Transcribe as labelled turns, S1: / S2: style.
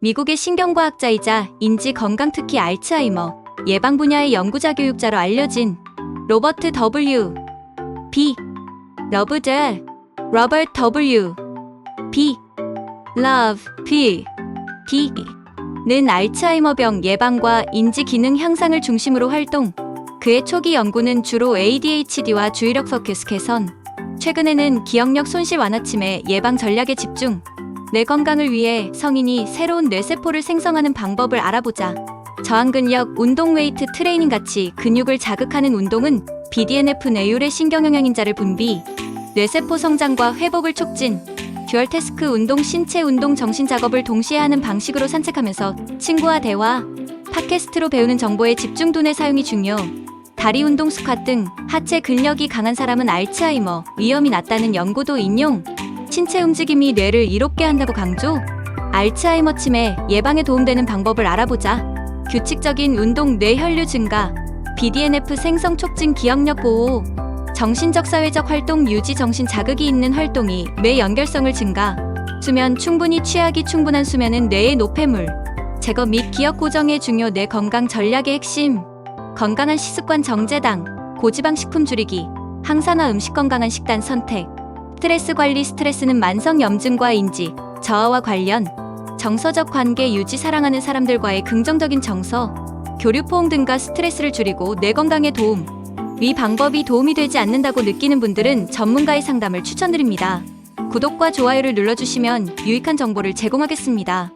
S1: 미국의 신경과학자이자 인지 건강 특히 알츠하이머 예방 분야의 연구자 교육자로 알려진 로버트 W. B. 러브드 로버트 W. B. Love P. D. 는 알츠하이머병 예방과 인지 기능 향상을 중심으로 활동. 그의 초기 연구는 주로 ADHD와 주의력 서큐스 개선, 최근에는 기억력 손실 완화침해 예방 전략에 집중. 뇌 건강을 위해 성인이 새로운 뇌세포를 생성하는 방법을 알아보자. 저항 근력, 운동 웨이트 트레이닝 같이 근육을 자극하는 운동은 BDNF 뇌율의 신경영양인자를 분비, 뇌세포 성장과 회복을 촉진, 듀얼 태스크 운동 신체 운동 정신 작업을 동시에 하는 방식으로 산책하면서 친구와 대화, 팟캐스트로 배우는 정보에 집중 두뇌 사용이 중요. 다리 운동 스쿼트 등 하체 근력이 강한 사람은 알츠하이머 위험이 낮다는 연구도 인용. 신체 움직임이 뇌를 이롭게 한다고 강조. 알츠하이머 치매 예방에 도움되는 방법을 알아보자. 규칙적인 운동 뇌 혈류 증가, BDNF 생성 촉진 기억력 보호, 정신적 사회적 활동 유지 정신 자극이 있는 활동이 뇌 연결성을 증가. 수면 충분히 취하기 충분한 수면은 뇌의 노폐물 제거 및 기억 고정의 중요 뇌 건강 전략의 핵심. 건강한 식습관 정제당, 고지방 식품 줄이기, 항산화 음식 건강한 식단 선택, 스트레스 관리 스트레스는 만성 염증과 인지, 저하와 관련, 정서적 관계 유지 사랑하는 사람들과의 긍정적인 정서, 교류 포옹 등과 스트레스를 줄이고 뇌 건강에 도움. 위 방법이 도움이 되지 않는다고 느끼는 분들은 전문가의 상담을 추천드립니다. 구독과 좋아요를 눌러주시면 유익한 정보를 제공하겠습니다.